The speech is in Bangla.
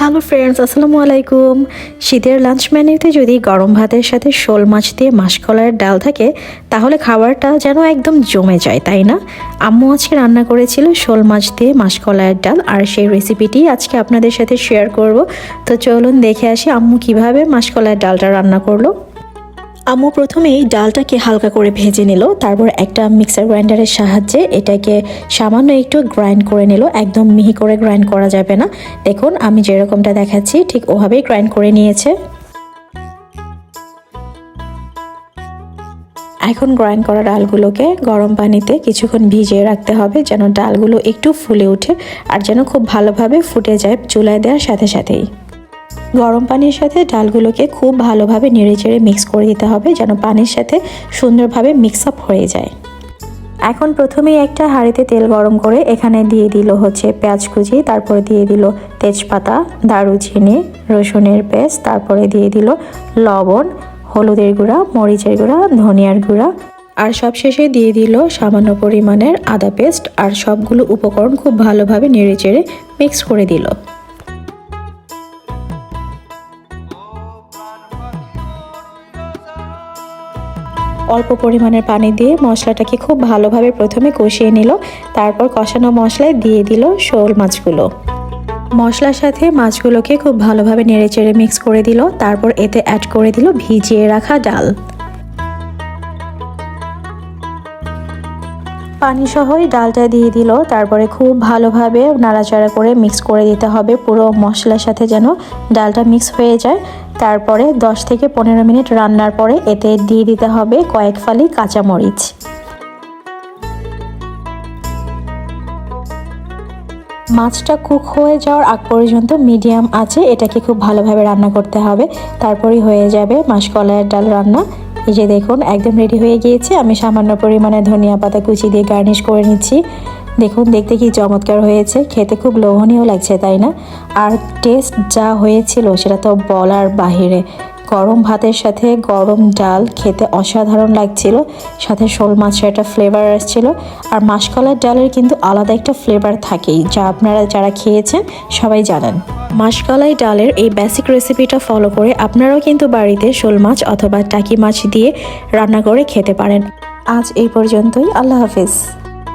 হ্যালো ফ্রেন্ডস আসসালামু আলাইকুম। শীতের লাঞ্চ মেনুতে যদি গরম ভাতের সাথে শোল মাছ দিয়ে মাসকলার ডাল থাকে, তাহলে খাবারটা যেন একদম জমে যায়, তাই না? আম্মু আজকে রান্না করেছিল শোল মাছ দিয়ে মাসকলার ডাল, আর সেই রেসিপিটি আজকে আপনাদের সাথে শেয়ার করব। তো চলুন দেখে আসি আম্মু কীভাবে মাসকলার ডালটা রান্না করল। আম্মু প্রথমেই ডালটাকে হালকা করে ভেজে নিল, তারপর একটা মিক্সার গ্রাইন্ডারের সাহায্যে এটাকে সামান্য একটু গ্রাইন্ড করে নিল। একদম মিহি করে গ্রাইন্ড করা যাবে না। দেখুন, আমি যেরকমটা দেখাচ্ছি, ঠিক ওভাবেই গ্রাইন্ড করে নিয়েছে। এখন গ্রাইন্ড করা ডালগুলোকে গরম পানিতে কিছুক্ষণ ভিজিয়ে রাখতে হবে, যেন ডালগুলো একটু ফুলে ওঠে, আর যেন খুব ভালোভাবে ফুটে যায় চুলায় দেওয়ার সাথে সাথেই। গরম পানির সাথে ডালগুলোকে খুব ভালোভাবে নেড়ে চেড়ে মিক্স করে দিতে হবে যেন পানির সাথে সুন্দরভাবে মিক্স আপ হয়ে যায়। এখন প্রথমেই একটা হাঁড়িতে তেল গরম করে এখানে দিয়ে দিল হচ্ছে পেঁয়াজ কুচি, তারপরে দিয়ে দিল তেজপাতা, দারুচিনি, রসুনের পেস্ট, তারপরে দিয়ে দিল লবণ, হলুদের গুঁড়া, মরিচের গুঁড়া, ধনিয়ার গুঁড়া আর সবশেষে দিয়ে দিল সামান্য পরিমাণের আদা পেস্ট আর সবগুলো উপকরণ খুব ভালোভাবে নেড়ে চেড়ে মিক্স করে দিল। অল্প পরিমাণের পানি দিয়ে মশলাটাকে খুব ভালোভাবে প্রথমে কষিয়ে নিল, তারপর কষানো মশলায় দিয়ে দিল শোল মাছগুলো। মশলার সাথে মাছগুলোকে খুব ভালোভাবে নেড়েচেড়ে মিক্স করে দিল, তারপর এতে অ্যাড করে দিল ভিজিয়ে রাখা ডাল। পানি সহই ডালটা দিয়ে দিল, তারপরে খুব ভালোভাবে নাড়াচাড়া করে মিক্স করে দিতে হবে, পুরো মশলার সাথে যেন ডালটা মিক্স হয়ে যায়। তারপরে 10 থেকে পনেরো মিনিট রান্নার পরে এতে দিয়ে দিতে হবে কয়েক ফালি কাঁচামরিচ। মাছটা কুক হয়ে যাওয়ার আগ পর্যন্ত মিডিয়াম আছে, এটাকে খুব ভালোভাবে রান্না করতে হবে। তারপরেই হয়ে যাবে মাসকলাইয়ের ডাল রান্না। এই যে দেখুন, একদম রেডি হয়ে গিয়েছে। আমি সামান্য পরিমাণে ধনিয়া পাতা কুচি দিয়ে গার্নিশ করে নিচ্ছি। দেখুন, দেখতে কি চমৎকার হয়েছে। খেতে খুব লোভনীয় লাগছে, তাই না? আর টেস্ট যা হয়েছিল সেটা তো বলার বাহিরে। গরম ভাতের সাথে গরম ডাল খেতে অসাধারণ লাগছিল। সাথে শোল মাছের একটা ফ্লেভার আসছিল। আর মাসকলার ডালের কিন্তু আলাদা একটা ফ্লেভার থাকেই, যা আপনারা যারা খেয়েছেন সবাই জানেন। মাসকলাই ডালের এই বেসিক রেসিপিটা ফলো করে আপনারাও কিন্তু বাড়িতে শোল মাছ অথবা টাকি মাছ দিয়ে রান্না করে খেতে পারেন। আজ এই পর্যন্তই, আল্লাহ হাফিজ।